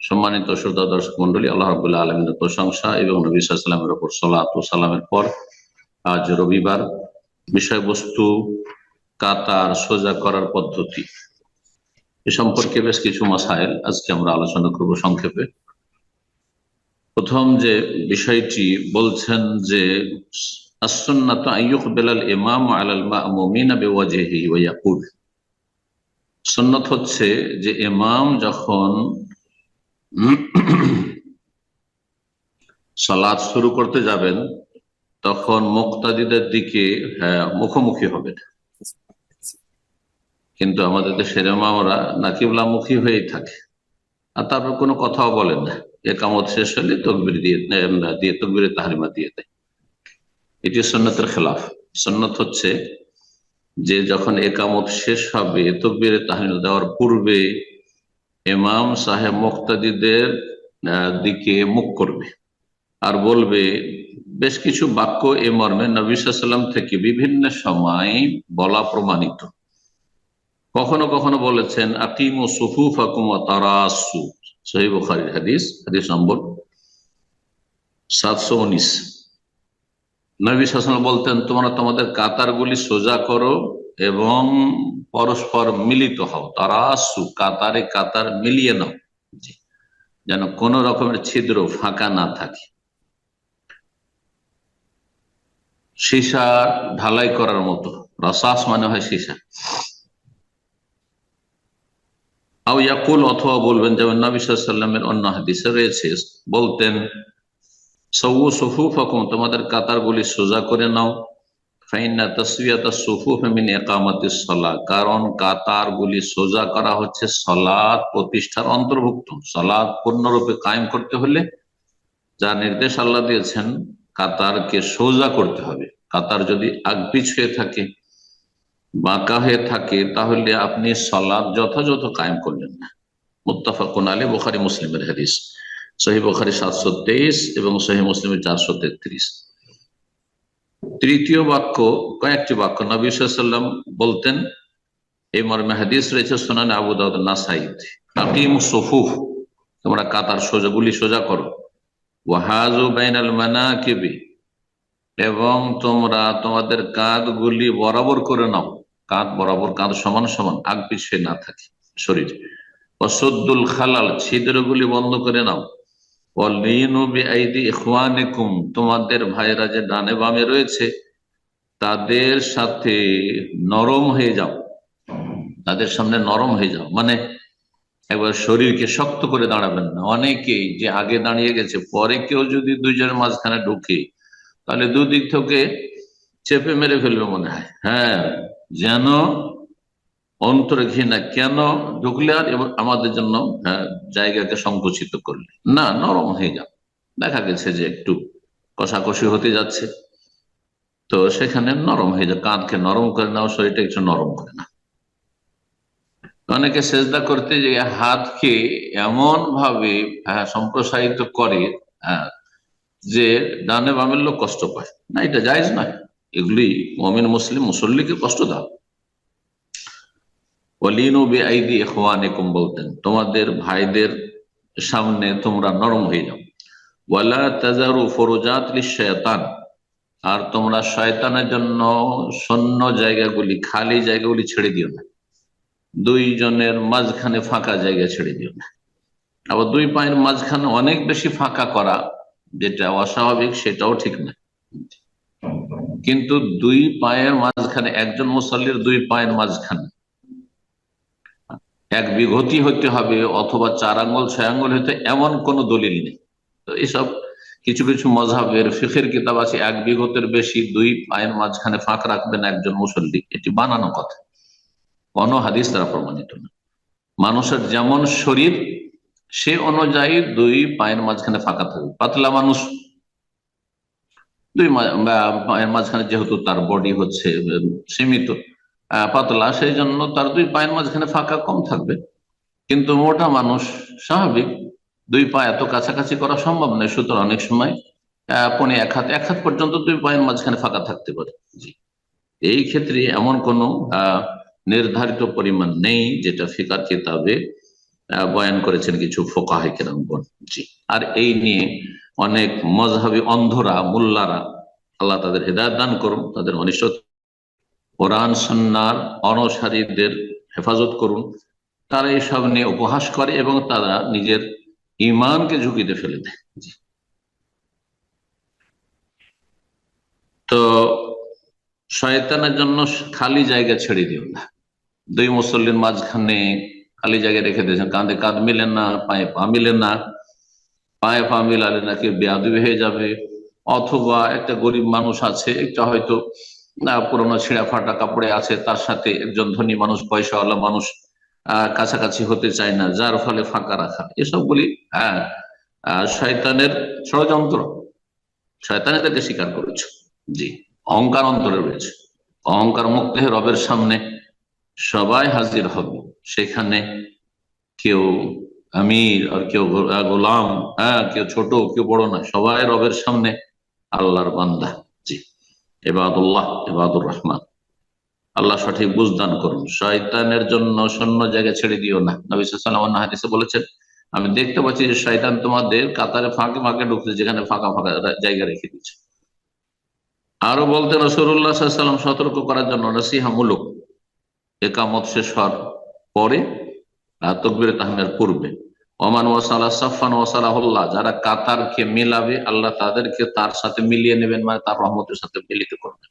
সম্মানিত শ্রোতা দর্শক মন্ডলী, আল্লাহ রাবুল্লাহ আলমিনের প্রশংসা এবং নবী সাল্লামের উপর সালাত সালামের পর আজ রবিবার বিষয়বস্তু কাতার সোজা করার পদ্ধতি। এ সম্পর্কে বেশ কিছু মাসাইল আজকে আমরা আলোচনা করব সংক্ষেপে। প্রথম যে বিষয়টি, বলছেন যে আসন্নাত আইয়ুক বেলাল ইমাম আলাল মামুমিনা বিওয়াজহিহি ওয়া ইয়াকুল। সুন্নাত হচ্ছে যে ইমাম যখন সালাদ শুরু করতে যাবেন তখন মুক্তাদিদের দিকে হ্যাঁ, মুখোমুখি হবেন কিন্তু আমাদের দেশের আমরা নাকিবলামুখী হয়েই থাকে। আর তারপর কোনো কথাও বলেন না। একামত শেষ হলে তকবির দিয়ে দিয়ে তকবিরের তাহারিমা দিয়ে দেয়। এটি সন্ন্যতের খেলাফ। সন্ন্যত হচ্ছে যে যখন একামত শেষ হবে তকবিরের তাহারিমা দেওয়ার পূর্বে ইমাম সাহেব মুক্তাদিদের দিকে মুখ করবে আর বলবে, বেশ কিছু বাক্য এ মর্মে নবিসাল্লাম থেকে বিভিন্ন সময় বলা প্রমাণিত। কখনো কখনো বলেছেন, আকিম ও আকুম তারাসু। সহি বুখারির হাদিস হাদিস নম্বর সাতশো উনিশ। নবী শাসন বলতেন, তোমরা তোমাদের কাতারগুলি সোজা করো এবং পরস্পর মিলিত হও। তারা সু কাতারে কাতার মিলিয়ে নাও। যেন কোন রকমের ছিদ্র ফাঁকা না থাকে। সীসা ঢালাই করার মতো। রসাস মানে হয় সীসা। আও ইয়াকুল অথবা বলবেন যেমন নবী সাল্লামের অন্য হাদিসে রয়েছে, বলতেন সৌ ফকুম তোমাদের কাতারগুলি সোজা করে নাও। কারণ কাতার গুলি সোজা করা হচ্ছে সলাদ প্রতিষ্ঠার অন্তর্ভুক্ত। সলাদ পূর্ণরূপে কায়েম করতে হলে যা নির্দেশ আল্লাহ দিয়েছেন, কাতারকে সোজা করতে হবে। কাতার যদি আগপিছ হয়ে থাকে, বাঁকা হয়ে থাকে, তাহলে আপনি সলাদ যথাযথ কায়েম করলেন না। মুত্তাফাকুন আলী বোখারি, মুসলিমের হাদিস। সহি বোখারি সাতশো তেইশ এবং সহি মুসলিমের চারশো তেত্রিশ। তৃতীয় বাক্য, কয়েকটি বাক্য। নবী সাল্লাম বলতেন, এই মর্মে হাদিস রয়েছে সোনান আবু দাউদ নাসাইদ হাকিম সফুফ, তোমরা কাতার সোজা, গুলি সোজা করো। ওয়াহাজু বাইনাল মানাকিবি, এবং তোমরা তোমাদের কাঁধ গুলি বরাবর করে নাও। কাঁধ বরাবর, কাঁধ সমান সমান, আগ পিছিয়ে না থাকে, শরীর। অসদ্দুল খালাল, ছিদ্রগুলি বন্ধ করে নাও। তোমাদের ভাইরা যে ডানে বামে রয়েছে, তাদের সাথে নরম হয়ে যাও। তাদের সামনে নরম হয়ে যাও। মানে একবার শরীরকে শক্ত করে দাঁড়াবেন না। অনেকেই যে আগে দাঁড়িয়ে গেছে, পরে কেউ যদি দুজনের মাঝখানে ঢুকে, তাহলে দুদিক থেকে চেপে মেরে ফেলবে মনে হয়। হ্যাঁ যেন অন্তরে ঘৃণা কেন ঢুকলে আর আমাদের জন্য জায়গাকে সংকুচিত করলে না, নরম হয়ে যাও দেখা গেছে যে একটু কষাকষি হতে যাচ্ছে। তো সেখানে নরম হয়ে যায়, কাঁধকে নরম করে নাও শরীরটা একটু নরম করে না অনেকে সেজদা করতে যে হাতকে এমন ভাবে সম্প্রসারিত করে যে ডানে বামের লোক কষ্ট পায়। না, এটা যাইজ নয়। এগুলি মমিন, মুসলিম, মুসল্লিকে কষ্ট দাও। বলতেন, তোমাদের ভাইদের সামনে তোমরা নরম হয়ে যাও। ওয়ালা তাজারু ফরুজাত শয়তান আর তোমরা শয়তানের জন্য শূন্য জায়গাগুলি, খালি জায়গাগুলি ছেড়ে দিও না। দুইজনের মাঝখানে ফাঁকা জায়গা ছেড়ে দিও না। আবার দুই পায়ের মাঝখানে অনেক বেশি ফাঁকা করা, যেটা অস্বাভাবিক, সেটাও ঠিক না। কিন্তু দুই পায়ের মাঝখানে, একজন মুসল্লির দুই পায়ের মাঝখানে এক বিঘতি হতে হবে অথবা চার আঙ্গল, ছয় আঙ্গল হইতে এমন কোন দলিল নেই। তো এইসব কিছু কিছু মজাবের ফিখের কিতাব আছে, এক বিঘতের বেশি দুই পায়ের মাঝখানে ফাঁক রাখবেন একজন মুসল্লি। এটি বানানো কথা। কোন হাদিস দ্বারা প্রমাণিত না। মানুষের যেমন শরীর, সে অনুযায়ী দুই পায়ের মাঝখানে ফাঁকা থাকবে। পাতলা মানুষ, দুই পায়ের মাঝখানে যেহেতু তার বডি হচ্ছে সীমিত পাতলা সেই জন্য তার দুই পায়ের মাঝখানে ফাঁকা কম থাকবে। কিন্তু মোটা মানুষ স্বাভাবিক, দুই পা এত কাছাকাছি করা সম্ভব নয়। সুতরাং অনেক সময় পনে এক হাত এক হাত পর্যন্ত দুই পায়ের মাঝখানে ফাঁকা থাকতে পারে। জি। এই ক্ষেত্রে এমন কোনো নির্ধারিত পরিমাণ নেই যেটা ফিকার কিতাবে বয়ান করেছেন কিছু ফোকাহে কেরামগণ। জি। আর এই নিয়ে অনেক মজহাবি অন্ধরা, মোল্লারা, আল্লাহ তাদের হৃদায়ত দান করুন, তাদের অনিষ্ট কোরআন সন্ন্যার অনসারীদের হেফাজত করুন। তারা এইসব নিয়ে উপহাস করে এবং তারা নিজের ইমানকে ঝুঁকিতে ফেলে দেয়। তো শয়তানের জন্য খালি জায়গা ছেড়ে দিও না। দুই মুসল্লির মাঝখানে খালি জায়গায় রেখে দিয়েছেন। কাঁধে কাঁধ মিলে না, পায়ে পা মিলে না। পায়ে পা মিলালে নাকি বেয়াদবি হয়ে যাবে। অথবা একটা গরিব মানুষ আছে, একটা হয়তো পুরোনো ছিঁড়া ফাটা কাপড়ে আছে, তার সাথে একজন ধনী মানুষ, পয়সাওয়ালা মানুষ কাছাকাছি হতে চায় না, যার ফলে ফাঁকা রাখা। এসবগুলি হ্যাঁ শয়তানের ষড়যন্ত্র। শয়তান তাকে স্বীকার করেছে। জি, অহংকার অন্তরে রয়েছে। অহংকার মুক্ত রবের সামনে সবাই হাজির হবে। সেখানে কেউ আমির আর কেউ গোলাম হ্যাঁ কেউ ছোট, কেউ বড় না, সবাই রবের সামনে আল্লাহর বান্দা। এবাদুল্লাহ এবাদুর রহমান। আল্লাহ সঠিক বুঝদান করুন। শয়তানের জন্য শূন্য জায়গা ছেড়ে দিও না। নবী অন্য হাদিসে বলেছেন, আমি দেখতে পাচ্ছি যে শয়তান তোমাদের কাতারে ফাঁকে ফাঁকে ঢুকছে, যেখানে ফাঁকা ফাঁকা জায়গা রেখে দিচ্ছে আরও বলতে রসুল্লাহ সতর্ক করার জন্য নসিহামূলক একামত শেষ হওয়ার পরে তকবির তাহমের পূর্বে ওমান ওয়াসালা সাফান ওয়াসালাহুল্লাহ যারা কাতারকে মিলাবে, আল্লাহ তাদেরকে তার সাথে মিলিয়ে নেবেন মানে তার রহমতের সাথে মিলিত করবেন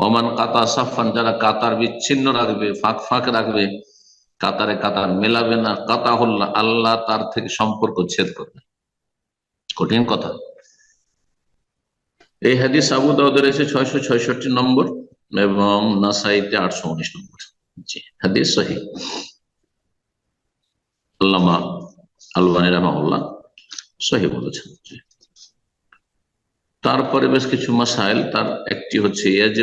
ওমান কাতা সাফান যারা কাতার বিচ্ছিন্ন রাখবে, ফাঁক ফাঁক রাখবে, কাতারে কাতার মেলাবে না, কাতা হল্লা আল্লাহ তার থেকে সম্পর্ক ছেদ করবে। কঠিন কথা। এই হাদিস আবু দাউদের এসে ছয়শো ছয়ষট্টি নম্বর এবং নাসাইতে আটশো উনিশ নম্বর। জি, হাদিস সহি। আল্লামা আলবানী রহমাউল্লাহ সহি বলেছেন। তারপরে বেশ কিছু মাসাইল, তার একটি হচ্ছে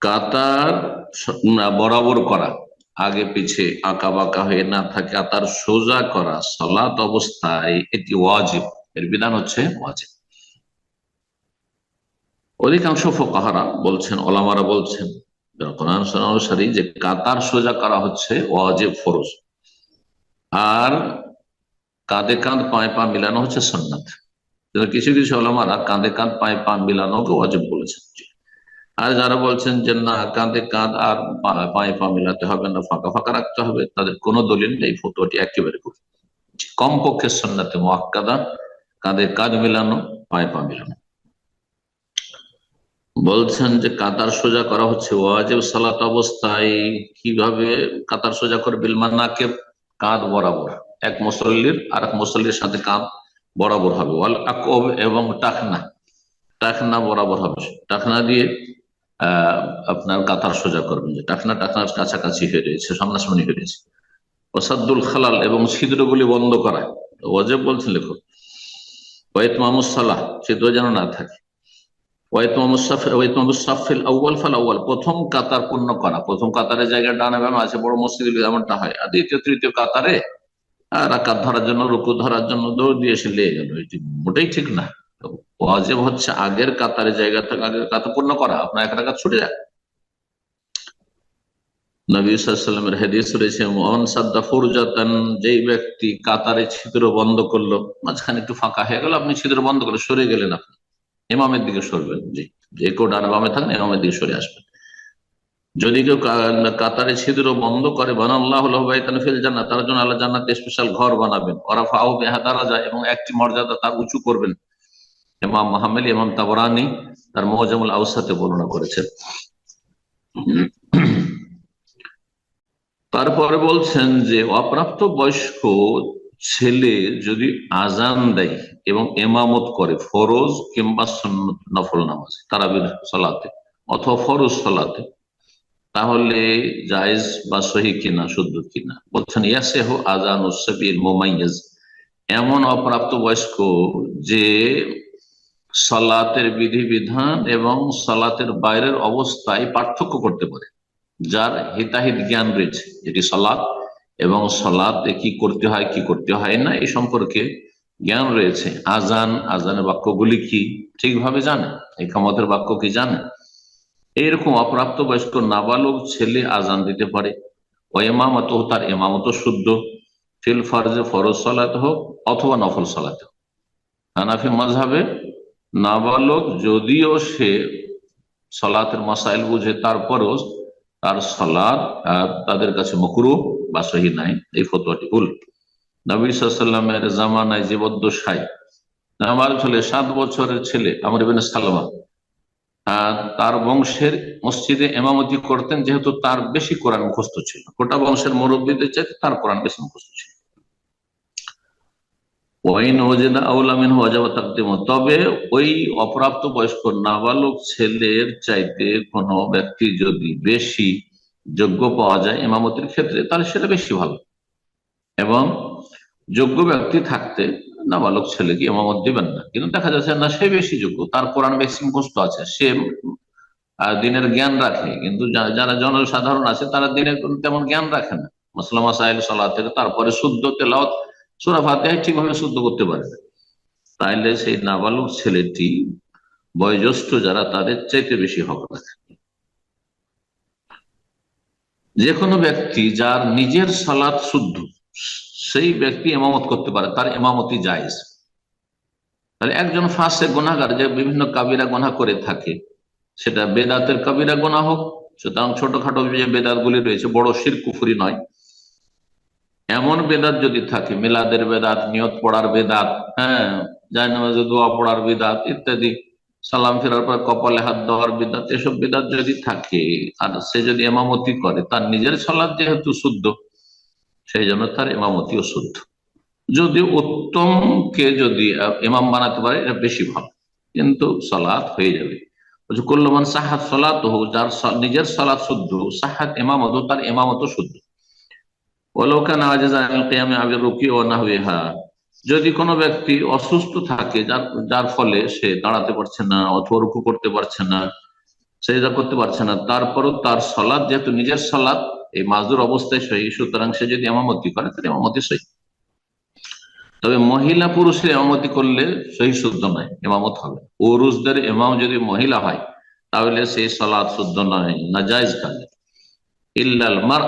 কাতার বরাবর করা, আগে পিছে আঁকা বাঁকা হয়ে না থাকে কাতার সোজা করা, সালাত অবস্থায় এটি ওয়াজিব। এর বিধান হচ্ছে ওয়াজিব। অধিকাংশ ফোকাহারা বলছেন, ওলামারা বলছেন অনুসারী যে কাতার সোজা করা হচ্ছে, ওয়াজিব, ফরজ। আর কাঁধে কাঁধ, পায়ে পা মিলানো হচ্ছে সন্ন্যাত কিছু কিছু ওলামারা কাঁধে কাঁধ, পায়ে পা মিলানোকে ওয়াজিব বলেছেন। আর যারা বলছেন যে না, কাঁধে কাঁধ আর পায়ে পা মিলাতে হবে না, ফাঁকা ফাঁকা রাখতে হবে, তাদের কোনো দলিল নেই ফটোটি একেবারে করি কমপক্ষে সন্ন্যাতে মোয়াক্কাদা কাঁধে কাঁধ মিলানো, পায়ে পা মিলানো। বলছেন যে কাতার সোজা করা হচ্ছে। ওয়াজেব সালাত অবস্থায় কীভাবে কাতার সোজা করে বিলমানাকে কাঁধ বরাবর? এক মুসল্লির আর এক মুসল্লির সাথে কাঁধ বরাবর হবে। ওয়াল আকব এবং টাকনা। টাকনা বরাবর হবে। টাকনা দিয়ে আপনার কাতার সোজা করবেন যে টাকনা, টাকনার কাছাকাছি হয়ে রয়েছে, সামনাসামনি হয়ে রয়েছে। ওসাদুল খালাল এবং ছিদ্রগুলি বন্ধ করা ওয়াজেব বলছেন লেখক ওয়াইত মাহমুদ সালাহ, ছিদ্র যেন না থাকে। প্রথম কাতার পূর্ণ করা। প্রথম কাতারের জায়গায় ডানে বামে আছে, বড় মসজিদ এমনটা হয়। আর দ্বিতীয়, তৃতীয় কাতারে রাকাত ধরার জন্য, রুকু ধরার জন্য দৌড় দিয়ে এসে লেগে গেল। এটি মোটেই ঠিক না। ওয়াজেব হচ্ছে আগের কাতারের জায়গা থেকে আগের কাতার পূর্ণ করা। আপনার এক রাকাত ছুটে যায় নবী সাল্লামের হাদিস রয়েছে, মোহন সাদ্দা ফুরজাতান যেই ব্যক্তি কাতারে ছিদ্র বন্ধ করল, মাঝখানে একটু ফাঁকা হয়ে গেল, আপনি ছিদ্র বন্ধ করে সরে গেলেন আপনি। ইমামের দিকে সরবেন জি। যে কেউ ডানে বামে থাকেন ইমামের দিকে সরে আসবেন যদি কেউ কাতারে ছিদ্র বন্ধ করে, বানাল্লাহ ফিল জান্নাত তার জন্য আল্লাহ জান্নাতে স্পেশাল ঘর বানাবেন। ওরা ফাও বেহাদারা যায় এবং একটি মর্যাদা তার উঁচু করবেন। ইমাম মাহমেল ইমাম তাবরানি তার মহজামুল আউসাতে বর্ণনা করেছেন। তারপরে বলছেন যে অপ্রাপ্ত বয়স্ক ছেলে যদি আজান দেয় এবং এমামত করে, ফরজ কিংবা নফল নামাজ, তারাবির সালাতে অথবা ফরজ সালাতে, তাহলে জায়েজ বা সহি কিনা, শুদ্ধ কিনা? বলছেন, ইয়াসেহ আজান উসবিল মোমাইয়াজ। এমন অপ্রাপ্ত বয়স্ক যে সলাতের বিধিবিধান এবং সলাতের বাইরের অবস্থায় পার্থক্য করতে পারে, যার হিতাহিত জ্ঞান রয়েছে, যেটি সলাৎ এবং সলাতে কি করতে হয়, কি করতে হয় না এই সম্পর্কে জ্ঞান রয়েছে। আজান আজানের বাক্যগুলি কি ঠিকভাবে জানে? এই ক্ষমতার বাক্য কি জানে? এইরকম অপ্রাপ্ত বয়স্ক নাবালক ছেলে আজান দিতে পারে। ও এমামত তার এমামত শুদ্ধ। ফিল ফার্জে ফরজ সলাতে হোক অথবা নফল সলাতে হোক। হানাফি মাঝাবে নাবালক যদিও সে সলাতের মাসাইল বুঝে, তারপরও তার সলাদ তাদের কাছে মকরু। বা সহি নাই, এই ফতোয়াটি ভুল। নবী সাল্লামের জামানায় জীবদ্দশায় আমার ছেলে সাত বছরের ছেলে, আমার ইবেন সালমা তার বংশের মসজিদে এমামতি করতেন, যেহেতু তার বেশি কোরআন মুখস্থ ছিল। গোটা বংশের মুরব্বীদের চাইতে তার কোরআন বেশি মুখস্থ ছিল। তবে ওই অপ্রাপ্ত বয়স্ক নাবালক ছেলের চাইতে কোনো ব্যক্তি যদি বেশি যোগ্য পাওয়া যায় এমামতির ক্ষেত্রে, তাহলে সেটা বেশি ভালো। এবং যোগ্য ব্যক্তি থাকতে নাবালক ছেলেকে এমামত দিবেন না? কিন্তু দেখা যাচ্ছে না, সে বেশি যোগ্য। তার কোরআন বেশি মুখস্থ আছে। সে দিনের জ্ঞান রাখে। কিন্তু যারা জনসাধারণ আছে, তারা দিনের তেমন জ্ঞান রাখে না। মুসলামা সাহেল সালাতের তারপরে শুদ্ধ তেলাওত সুরা ফাতে ঠিকভাবে শুদ্ধ করতে পারে না তাইলে সেই নাবালক ছেলেটি বয়োজ্যেষ্ঠ যারা, তাদের চাইতে বেশি হক রাখে। যে কোনো ব্যক্তি যার নিজের সালাত শুদ্ধ, সেই ব্যক্তি এমামত করতে পারে, তার এমামতি জায়জ। তাহলে একজন ফাঁসে গোনাগার যে বিভিন্ন কাবিরা গোনা করে থাকে, সেটা বেদাতের কাবিরা গোনা হোক, সুতরাং ছোটখাটো যে বেদাত গুলি রয়েছে, বড় শির কুফুরি নয়। এমন বেদাত যদি থাকে, মেলাদের বেদাত, নিয়ত পড়ার বেদাত হ্যাঁ জায়নামাজে দোয়া পড়ার বেদাত ইত্যাদি সালাম ফেরার পর কপালে হাত দেওয়ার বেদাত এসব বেদাত যদি থাকে, আর সে যদি এমামতি করে, তার নিজের সালাদ যেহেতু শুদ্ধ, সেই জন্য তার এমামতিও শুদ্ধ। যদি উত্তমকে যদি এমাম বানাতে পারে, এটা বেশি ভালো। কিন্তু সালাদ হয়ে যাবে। কুল্লমান সাহাদ সলাত হোক যার নিজের সালাদ শুদ্ধ সাহাদ এমামত, তার এমামত শুদ্ধ। ওলোকা ওলোকান কেয়ামে আবির রুকি ও না যদি কোনো ব্যক্তি অসুস্থ থাকে, যার যার ফলে সে দাঁড়াতে পারছে না অথবা রুকু করতে পারছে না সেজা করতে পারছে না, তারপরও তার সলাদ যেহেতু নিজের সলাদ এই মাজুর অবস্থায় সহি, সুতরাং সে যদি এমামতি করে, তাহলে এমামতি সহি। তবে মহিলা পুরুষের এমামতি করলে সহি শুদ্ধ নয়, এমামত হবে। পুরুষদের এমাম যদি মহিলা হয়, তাহলে সেই সলাদ শুদ্ধ নয় না জায়জ কালে ইল্লাল মার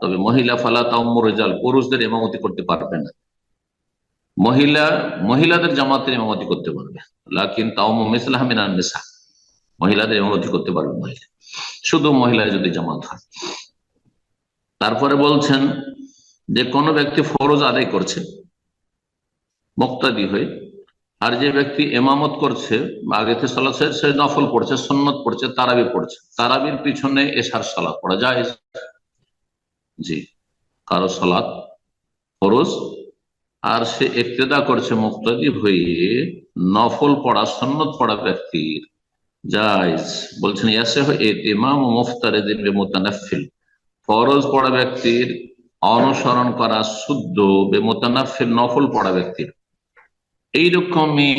তবে মহিলা ফালা তাম্মুরাল পুরুষদের এমামতি করতে পারবে না। মহিলা, মহিলাদের জামাতের ইমামতি করতে পারবে। লাকিন তাও মিসলাহমিনান নিসা। মহিলাদের ইমামতি করতে পারবে মহিলা। শুধু মহিলা যদি জামাত হয়। তারপরে বলছেন যে, কোনো ব্যক্তি ফরজ আদায় করছে, মুক্তাদি হয়ে, আর যে ব্যক্তি এমামত করছে, আগে থেকে সালাদ সে নফল পড়ছে, সন্নত পড়ছে, তারাবি পড়ছে। তারাবির পিছনে এসার সালাদ পড়া যায়। জি। কারও সালাদ ফরজ আর সে একতেদা করছে মুক্তাদি হয়ে নফল পড়া, সন্নত পড়া ব্যক্তির। জায়জ। বলছেন ইয়াসে ইমাম মুফতারে দিবে মোতানাফিল ফরজ পড়া ব্যক্তির অনুসরণ করা শুদ্ধ বে মোতানাফিল নফল পড়া ব্যক্তির। এইরকমই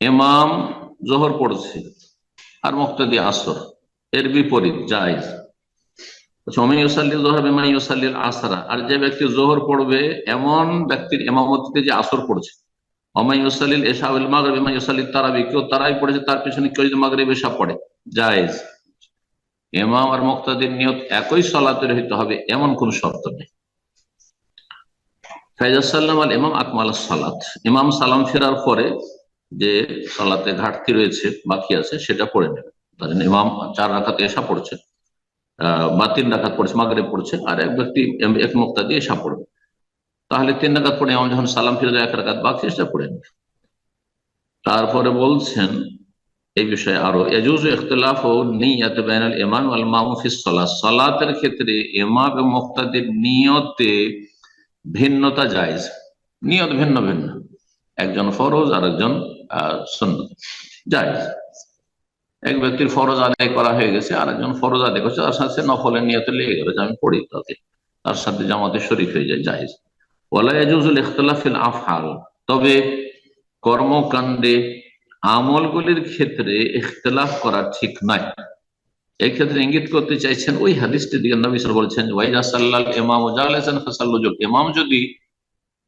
এমাম জোহর পড়ছে আর মুক্তাদি আসর। এর বিপরীত, জায়জ। আচ্ছা, আর যে ব্যক্তি জোহর পড়বে এমন ব্যক্তির এমামতিতে যে আসর পড়ছে। অমাইসালিল এসাউল মাগরিব ইমাইসালিল তারাবি কেউ তারাই পড়েছে তার পিছনে কেউ যদি মাগরিব এসা পড়ে জায়েজ। এমাম আর মুক্তাদির নিয়ত একই সলাতের হইতে হবে এমন কোন শর্ত নেই। ফাইজাসাল্লাম আল ইমাম আকমাল সালাত। ইমাম সালাম ফেরার পরে যে সালাতে ঘাটতি রয়েছে বাকি আছে সেটা পড়ে নেবে। ইমাম চার রাখাতে এসা পড়ছে বা তিন রাখাত পড়ছে মাগরে পড়ছে, আর এক ব্যক্তি এক মুক্তা দিয়ে এসা পড়বে। তাহলে তিন রাখাত পড়ে ইমাম যখন সালাম ফিরে এক রাখাত বাকি সেটা পড়ে তারপরে বলছেন, এই বিষয়ে আরও এজুজ ইখতলাফ ও নিয়াত বাইনাল ইমাম আল মামুফিস সালাতের ক্ষেত্রে ইমাম এবং মুক্তাদের নিয়তে ভিন্নতা জায়জ। নিয়ত ভিন্ন ভিন্ন। একজন ফরজ আর একজন সন্ন্যত জায়জ। এক ব্যক্তির ফরজ আদায় করা হয়ে গেছে আর একজন ফরজ আদায় করছে, তার সাথে নফলের নিয়তে লেগে গেল আমি পড়ি তাকে তার সাথে জামাতে শরীফ হয়ে যায় জাহেজ ওলা ইয়াজুজুল ইখতিলাফিল আফআল, তবে কর্মকাণ্ডে আমলগুলির ক্ষেত্রে ইখতিলাফ করা ঠিক নাই। এই ক্ষেত্রে ইঙ্গিত করতে চাইছেন ওই হাদিসটি দিকে নবী সাল বলছেন ওয়াইজা সাল্লাল ইমাম জালেসান ফাসাল্লুজুল ইমাম যদি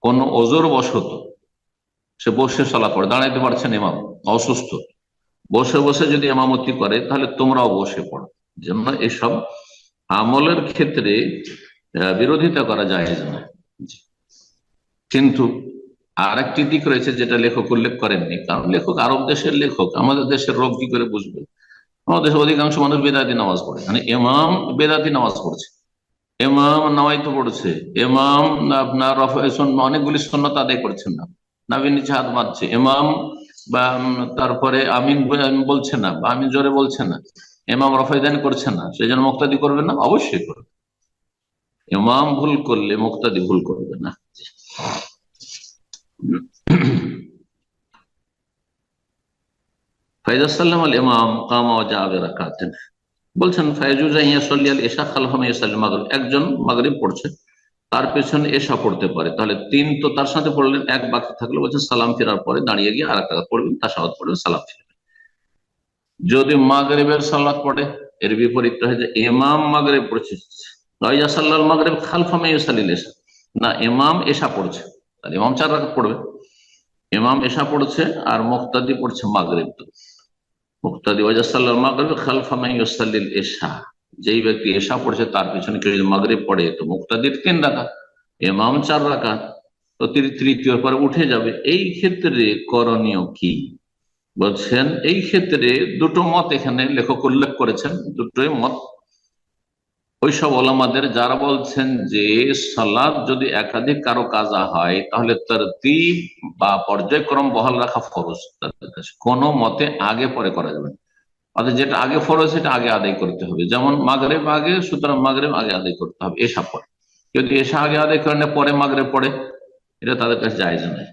কোন ওজোর বসত সে বসে সলা পড়ে, দাঁড়াইতে পারছেন ইমাম, অসুস্থ বসে বসে যদি এমামতি করে, তাহলে তোমরাও বসে পড়ো। জন্য এসব আমলের ক্ষেত্রে বিরোধিতা করা যায় না। কিন্তু আর একটি দিক রয়েছে যেটা লেখক উল্লেখ করেননি, কারণ লেখক আরব দেশের লেখক, আমাদের দেশের রোগ কি করে বুঝবে? আমাদের দেশের অধিকাংশ মানুষ বেদাতি নামাজ পড়ে। মানে এমাম বেদাতি নামাজ পড়ছে। এমাম নামাইতো পড়ছে। এমাম আপনার অনেকগুলি সন্ন্যত আদায় করছেন না। নাবিন হাত মারছে এমাম বা তারপরে আমিন বলছে না, বা আমিন জোরে বলছে না এমাম রফাইদান করছে না সেই জন্য মুক্তাদি করবে না? অবশ্যই করবে। ইমাম ভুল করলে মুক্তাদি ভুল করবে না। ফাইজাসাল্লাম আল ইমাম কামা জাবে রাকাতেন বলছেন, ফাইজুজা ইয়াসল্লি আল এশা খালফাম ইয়াসাল্লি মাগরিব। একজন মাগরিব পড়ছে। তার পেছনে এশা পড়তে পারে। তাহলে তিন তো তার সাথে পড়লেন, এক বাকি থাকলে বলছেন সালাম ফেরার পরে দাঁড়িয়ে গিয়ে আর একটা পড়বেন তাসাওয়াত পড়বেন, সালাম ফিরবেন। যদি মাগরিবের সালাত পড়ে, এর বিপরীত হয় যে ইমাম মাগরিব পড়ছে। রাইজাসাল্লাল মাগরিব খালফাম ইয়াসাল্লি এশা না, ইমাম এশা পড়ছে। তাহলে ইমাম চার রাকাত পড়বে। ইমাম এশা পড়ছে আর মুক্তাদি পড়ছে মাগরিব তো। মুক্তাদি ওয়াজাসাল্লাল মাগরিব খালফা মান ইউসাল্লিল ইশা যেই ব্যক্তি এশা পড়ছে, তার পিছনে কেউ যদি মাগরিব পড়ে, তো মুক্তাদির তিন রাকাত, ইমাম চার রাকাত, তো তৃতীয় পরে উঠে যাবে। এই ক্ষেত্রে করণীয় কি? বলছেন, এই ক্ষেত্রে দুটো মত এখানে লেখক উল্লেখ করেছেন, দুটোই মত। ওইসব ওলামাদের যারা বলছেন যে সালাদ যদি একাধিক কারও কাজা হয়, তাহলে তার দ্বীপ বা পর্যায়ক্রম বহাল রাখা ফরজ। তাদের কাছে কোনো মতে আগে পরে করা যাবে না। অর্থাৎ যেটা আগে ফরজ, সেটা আগে আদায় করতে হবে। যেমন মাগরেব আগে, সুতরাং মাগরেব আগে আদায় করতে হবে এসা পরে। যদি এসা আগে আদায় করে না পরে মাগরেব পড়ে, এটা তাদের কাছে জায়জ নয়।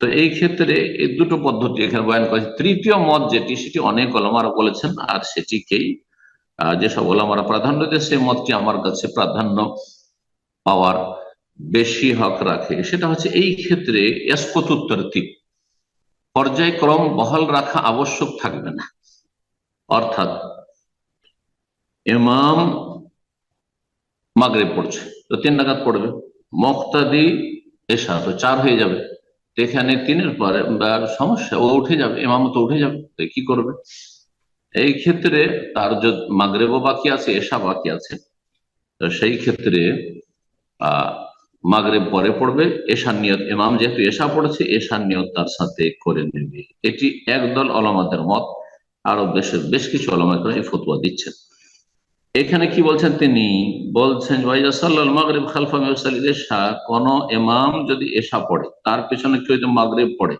তো এই ক্ষেত্রে এই দুটো পদ্ধতি এখানে বয়ান করেছে। তৃতীয় মত যেটি, সেটি অনেক অলমারা বলেছেন, আর সেটিকেই যেসব ওলামারা প্রাধান্য দেয় সেই মতটি আমার কাছে প্রাধান্য পাওয়ার বেশি হক রাখে। সেটা হচ্ছে এই ক্ষেত্রে এসকতুত্তরতিব পর্যায়ক্রম বহাল রাখা আবশ্যক থাকবে না। অর্থাৎ ইমাম মাগরে পড়ছে। তো তিন নাগাদ পড়বে। মক্তাদি এসা, তো চার হয়ে যাবে। এখানে তিনের পরে সমস্যা, ও উঠে যাবে ইমাম তো উঠে যাবে, তো কি করবে? এই ক্ষেত্রে তার যদি মাগরেবও বাকি আছে, এসা বাকি আছে। তো সেই ক্ষেত্রে আহ মাগরেব পরে পড়বে, এশার নিয়ত, ইমাম যেহেতু এশা পড়েছে, এশার নিয়ত তার সাথে করে নেবে। এটি একদল অলমাদের মত। আরব দেশের বেশ কিছু অলমা করে এই ফতুয়া দিচ্ছেন। এখানে কি বলছেন তিনি? বলছেন কোন ইমাম যদি এশা পড়ে, তার পেছনে কেউ যদি মাগরিব পড়ে?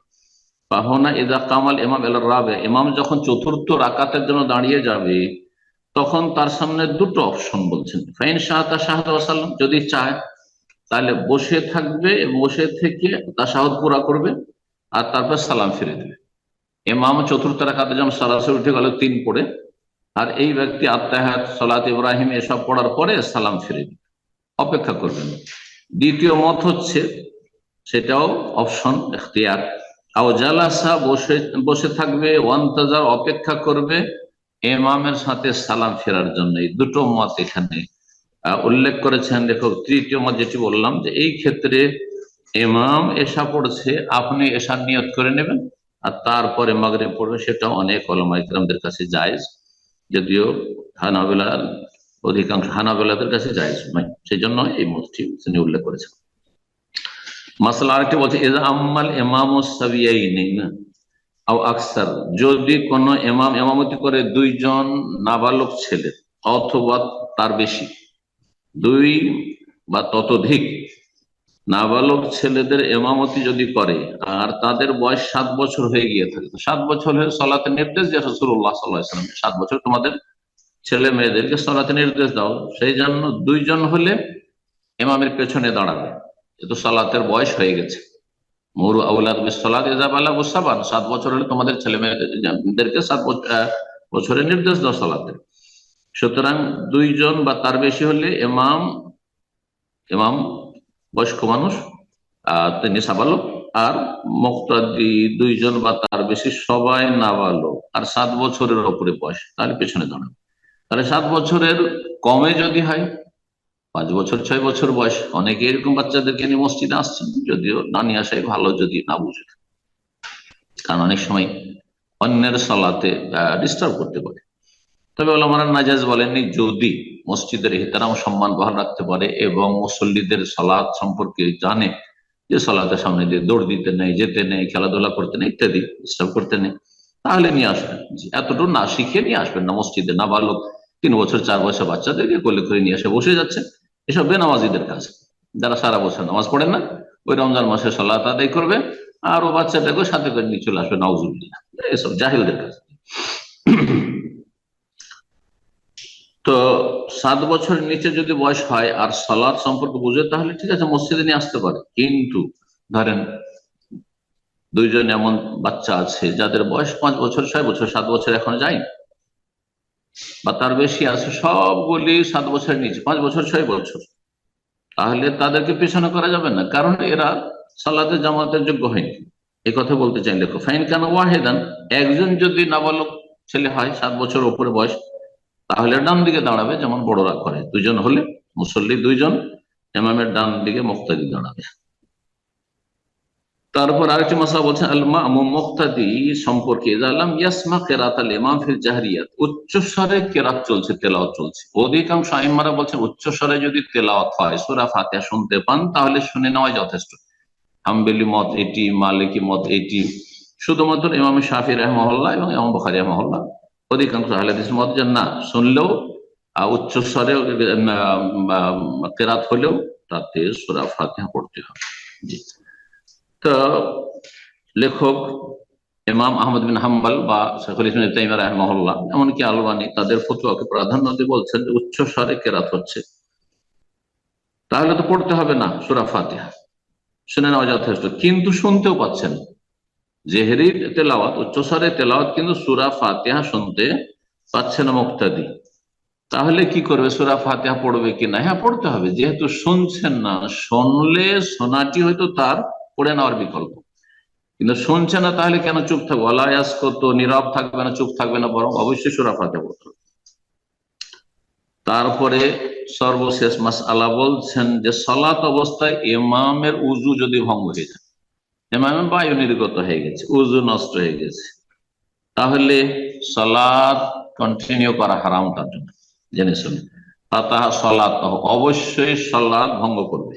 পাহনা এদা কামাল ইমাম এল রাবে ইমাম যখন চতুর্থ রাকাতের জন্য দাঁড়িয়ে যাবে, তখন তার সামনে দুটো অপশন বলছেন। ফাইন শাহাদা শাহাদ ওয়াসাল্লাম যদি চায়, তাহলে বসে থাকবে বসে থেকে তা তাসাহদ পুরা করবে আর তারপর সালাম ফিরে দেবে। ইমাম চতুর্থ রাকাতে যেমন সরাসরি উঠে গেল তিন পড়ে, আর এই ব্যক্তি আত্মাহাত, সলাত ইব্রাহিম এসব পড়ার পরে সালাম ফিরে অপেক্ষা করবেন। দ্বিতীয় মত হচ্ছে, সেটাও অপশন, এখতিয়ার। আও জালাসা বসে বসে থাকবে, ওয়ান্তাজার অপেক্ষা করবে এমামের সাথে সালাম ফেরার জন্য। এই দুটো মত এখানে উল্লেখ করেছেন লেখক। তৃতীয় মত যেটি বললাম যে, এই ক্ষেত্রে এমাম এসা পড়ছে, আপনি এসার নিয়ত করে নেবেন তারপরে মাগরে পড়বে, সেটা অনেক অলমা ইকরামদের কাছে জায়েজ। যদিও হানাবেলা অধিকাংশ হানাবেলাদের কাছে নয়। সেই জন্য এই মতটি তিনি উল্লেখ করেছেন। মাসালা আরেকটি বলছে এজা আম্মাল না আও আকসার। যদি কোন ইমাম ইমামতি করে দুইজন নাবালক ছেলে, অথবা তার বেশি, দুই বা ততোধিক নাবালক ছেলেদের এমামতি যদি করে, আর তাদের বয়স সাত বছর হয়ে গিয়ে থাকে, তো সাত বছর হয়ে সলাতে নির্দেশ দিয়ে রসুল্লাহ সাল্লাহাম সাত বছর তোমাদের ছেলে মেয়েদেরকে সলাতে নির্দেশ দাও। সেই জন্য দুইজন হলে এমামের পেছনে দাঁড়াবে, যেহেতু সলাতের বয়স হয়ে গেছে। মরু আউলাদ এজাব আল্লাহ সাবান, সাত বছর হলে তোমাদের ছেলে মেয়েদেরকে সাত বছর বছরের নির্দেশ দাও সালাতে। সুতরাং দুইজন বা তার বেশি হলে এমাম এমাম বয়স্ক মানুষ তিনি সাবালক, আর মুক্তাদি দুইজন বা তার বেশি সবাই নাবালক। আর সাত বছরের ওপরে বয়স, তার পেছনে দাঁড়াবে তাহলে সাত বছরের কমে যদি হয়, পাঁচ বছর, ছয় বছর বয়স, অনেকে এরকম বাচ্চাদেরকে নিয়ে মসজিদে আসছেন, যদিও না নিয়ে আসাই ভালো যদি না বুঝে। কারণ অনেক সময় অন্যের সলাতে ডিস্টার্ব করতে পারে। তবে ওলামারা নাজাজ বলেননি, যদি মসজিদের হিতারাম সম্মান বহাল রাখতে পারে এবং মুসল্লিদের সলাদ সম্পর্কে জানে যে সলাতের সামনে দিয়ে দৌড় দিতে নেই, যেতে নেই, খেলাধুলা করতে নেই, ইত্যাদি ডিস্টার্ব করতে নেই, তাহলে নিয়ে আসবেন। এতটুকু না শিখে নিয়ে আসবেন না মসজিদে না বালক তিন বছর, চার বছর বাচ্চাদেরকে কোলে করে নিয়ে এসে বসে যাচ্ছে। এসব বেনামাজিদের কাজ। যারা সারা বছর নামাজ পড়েন না, ওই রমজান মাসে সলাত আদায় করবে আর ও বাচ্চাটাকে সাথে করে নিয়ে চলে আসবে, নাউজুবিল্লাহ। এসব জাহিলদের কাজ। তো সাত বছরের নিচে যদি বয়স হয় আর সালাদ সম্পর্কে বুঝে, তাহলে ঠিক আছে, মসজিদে নিয়ে আসতে পারে। কিন্তু ধরেন দুইজন এমন বাচ্চা আছে, যাদের বয়স পাঁচ বছর, ছয় বছর, সাত বছর এখন যায় বা তার বেশি আছে, সবগুলি সাত বছরের নিচে, পাঁচ বছর, ছয় বছর। তাহলে তাদেরকে পেছনে করা যাবে না, কারণ এরা সালাতে জামাতের যোগ্য হয়নি। এই কথা বলতে চাই, দেখো, ফাইন কেন ওয়াহেদান, একজন যদি নাবালক ছেলে হয়, সাত বছর ওপরে বয়স তাহলে ডান দিকে দাঁড়াবে যেমন বড়রা করে। দুজন হলে মুসল্লি দুইজন এমামের ডান দিকে মুক্তাদি দাঁড়াবে। তারপর আরেকটি মশলা বলছেন মুক্তাদি সম্পর্কে জানলাম ইয়াসমা কেরাত আল ইমাম জাহরিয়াত উচ্চ স্বরে কেরাত চলছে, তেলাওয়াত চলছে। অধিকাংশ আইমারা বলছেন, উচ্চ স্বরে যদি তেলাওয়াত হয়, সুরা ফাতিহা শুনতে পান, তাহলে শুনে নেওয়া যথেষ্ট। হাম্বেলি মত এটি, মালিকি মত এটি। শুধুমাত্র ইমাম শাফি রহমহল্লা এবং ইমাম বখারি রহমহল্লা অধিকাংশ আহলাদিস মত যে না, শুনলেও উচ্চ স্বরে কেরাত হলেও তাতে সুরা ফাতিহা পড়তে হবে। জি। তো, লেখক ইমাম আহমদ বিন হাম্বাল বা শেখুল ইসলাম তাইমা রহমহল্লা এমনকি আলবানি তাদের ফতুয়াকে প্রাধান্য দিয়ে বলছেন যে উচ্চ স্বরে কেরাত হচ্ছে। তাহলে তো পড়তে হবে না সুরা ফাতিহা। শুনে নেওয়া যথেষ্ট। কিন্তু শুনতেও পাচ্ছেন। জেহেরি তেলাওয়াত উচ্চস্বরে তেলাওয়াত কিন্তু সুরা ফাতেহা শুনতে পাচ্ছে না মুক্তাদি। তাহলে কি করবে? সুরা ফাতেহা পড়বে কিনা হ্যাঁ পড়তে হবে। যেহেতু শুনছেন না, শুনলে শোনাটি হয়তো তার পড়ে নেওয়ার বিকল্প। কিন্তু শুনছে না, তাহলে কেন চুপ থাকবে? অলায়াস কত নীরব থাকবে না, চুপ থাকবে না, বরং অবশ্যই সুরা ফাতিহা পড়তে তারপরে সর্বশেষ মাস আলা বলছেন যে, সলাত অবস্থায় ইমামের উজু যদি ভঙ্গ হয়ে যায় ইমামের বায়ু নির্গত হয়ে গেছে, উজু নষ্ট হয়ে গেছে। তাহলে সলাদ কন্টিনিউ করা হারাম তার জন্য, জেনে শুনে। তা তাহা সলাদ অবশ্যই সলাদ ভঙ্গ করবে।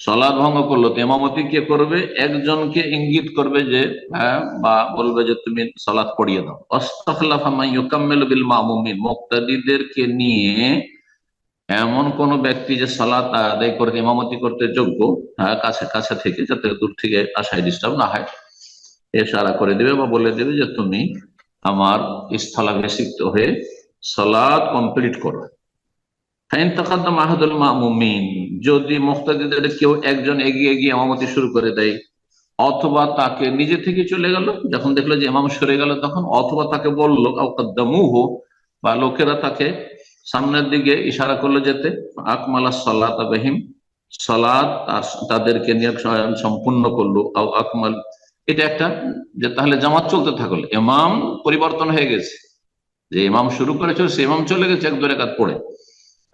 সলাদ ভঙ্গ করল তো এমামতি কে করবে? একজনকে ইঙ্গিত করবে যে হ্যাঁ বা বলবে যে তুমি সলাদ পড়িয়ে দাও। অস্তখলাফামাইকাম্মেল বিল মামুমিন, মুক্তাদিদেরকে নিয়ে এমন কোন ব্যক্তি যে সালাত আদায় করতে ইমামতি করতে যোগ্য হ্যাঁ কাছে কাছে থেকে যাতে দূর থেকে আসায় ডিস্টার্ব না হয় এসারা করে দেবে বা বলে দেবে যে তুমি আমার স্থলাভিষিক্ত হয়ে সালাদ কমপ্লিট করো। যদি মুক্তাদিদের কেউ একজন এগিয়ে গিয়ে ইমামতি শুরু করে দেয়, অথবা তাকে নিজে থেকে চলে গেল, যখন দেখল যে ইমাম সরে গেল তখন, অথবা তাকে বলল কাউকাদ্দামুহ বা লোকেরা তাকে সামনের দিকে ইশারা করল যেতে, আকমালা সলাত বেহিম সলাদ তাদেরকে নিয়ে সম্পূর্ণ করল আকমাল। এটা একটা, যে তাহলে জামাত চলতে থাকল, ইমাম পরিবর্তন হয়ে গেছে। যে ইমাম শুরু করেছিল সে ইমাম চলে গেছে, এক দূরে কাজ পড়ে।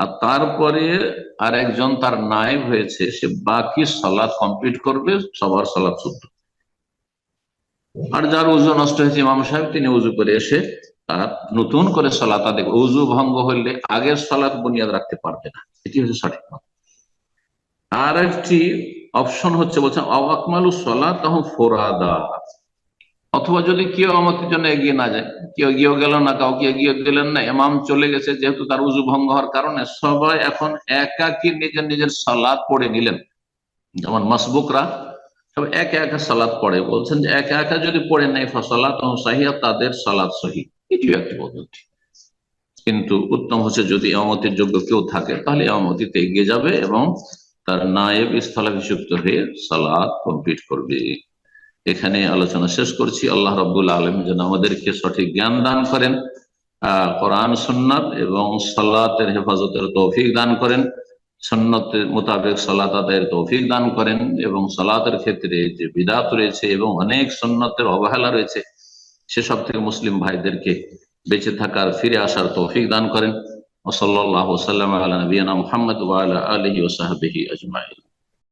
আর তারপরে আর একজন তার নায়ব হয়েছে, সে বাকি সলাদ কমপ্লিট করবে, সবার সলাদ শুদ্ধ। আর যার উজু নষ্ট হয়েছে ইমাম সাহেব, তিনি উজু করে এসে তারা নতুন করে সলাতা দেখবে উজু ভঙ্গ হইলে আগের সলাৎ বুনিয়াদ রাখতে পারবে না। এটি হচ্ছে সঠিক মত আর একটি অপশন হচ্ছে বলছেন অবাকমালু সলাৎ তখন ফোরাদা। অথবা যদি কেউ আমাদের জন্য এগিয়ে না যায়, কেউ গিয়েও গেল না, কাউকে এগিয়ে গেলেন না এমাম চলে গেছে, যেহেতু তার উজু ভঙ্গ হওয়ার কারণে সবাই এখন একাকি নিজের নিজের সালাদ পড়ে নিলেন। যেমন মাসবুকরা সব একা একা সালাদ পড়ে। বলছেন যে একা একা যদি পড়ে নেয় ফসলা তখন সাহিয়া, তাদের সালাদ সহি। এটিও একটি পদ্ধতি। কিন্তু উত্তম হচ্ছে যদি এমতির যোগ্য কেউ থাকে, তাহলে এমতিতে এগিয়ে যাবে এবং তার নায়েব স্থলাভিষিক্ত হয়ে সালাদ কমপ্লিট করবে। এখানে আলোচনা শেষ করছি। আল্লাহ রব্বুল আলম যেন আমাদেরকে সঠিক জ্ঞান দান করেন কোরআন, সুন্নাত এবং সাল্লাতের হেফাজতের তৌফিক দান করেন সন্ন্যতের মোতাবেক সালাত আদায়ের তৌফিক দান করেন এবং সালাতের ক্ষেত্রে যে বিদাত রয়েছে এবং অনেক সন্ন্যতের অবহেলা রয়েছে সেসব থেকে মুসলিম ভাইদেরকে বেঁচে থাকার, ফিরে আসার তৌফিক দান করেন। ওসল্লাহ সাল্লাম আলা নবীনা মোহাম্মদ ওয়ালা আলহি ওসাহাবিহি আজমাইন।